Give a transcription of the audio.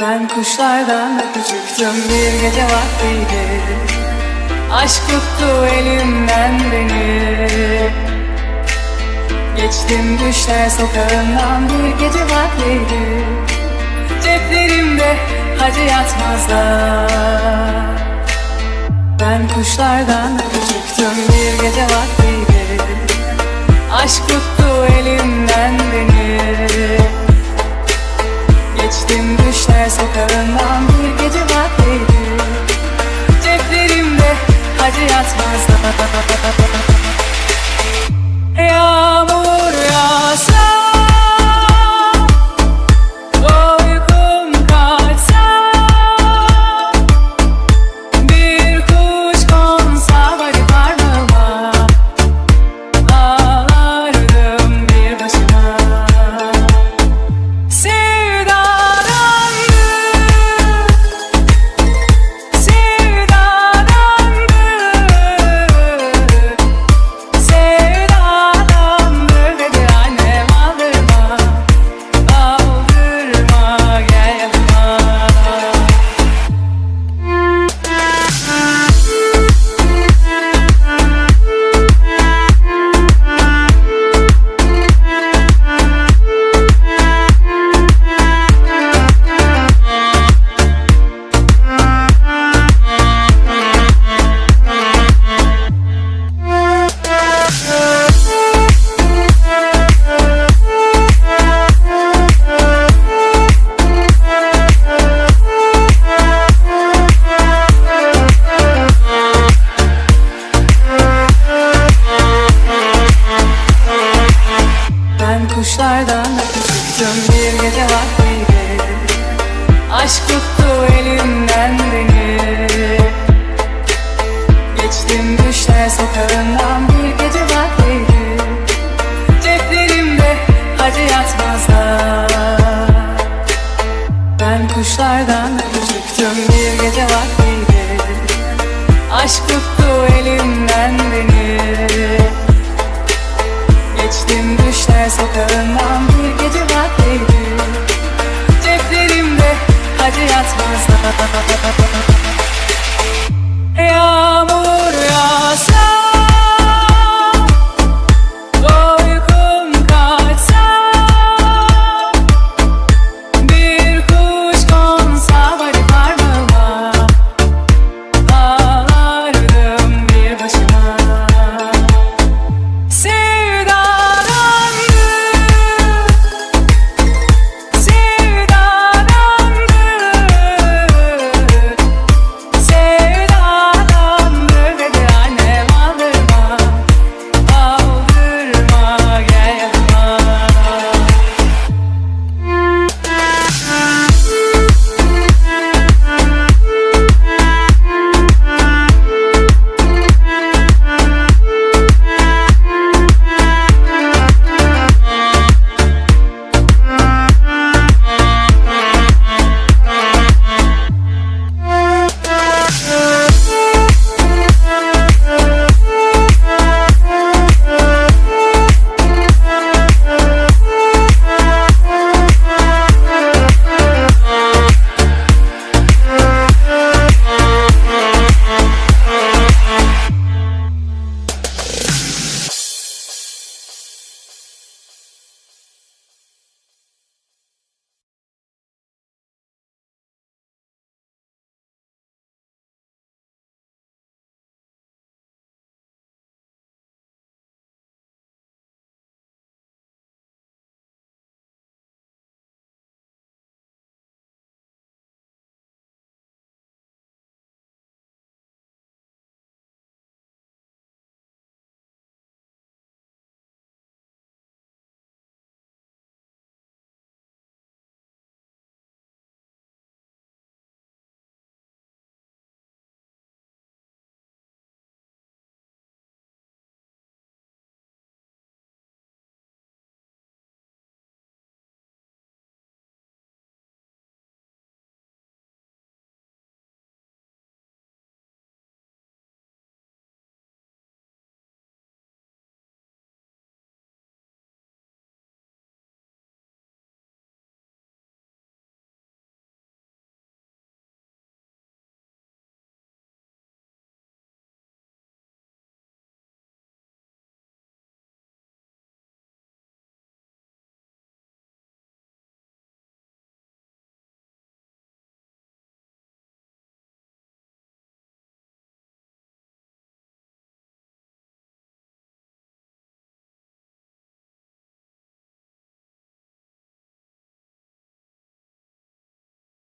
Ben kuşlardan da küçüktüm bir gece vaktiydi. Aşk tuttu elimden beni. Geçtim düşler sokağından bir gece vaktiydi. Ceplerimde hacı yatmazlar. Ben kuşlardan da küçüktüm bir gece vaktiydi. Aşk tuttu elimden beni. Geçtim düşler sokağından bir Esenler sokağından bir gece vaktiydi Ceplerimde hacı yatmazlar. Ben kuşlardan küçüktüm bir gece vaktiydi Aşk tuttu elimden beni. Geçtim düşler sokağından bir gece vaktiydi Ceplerimde hacı yatmazlar.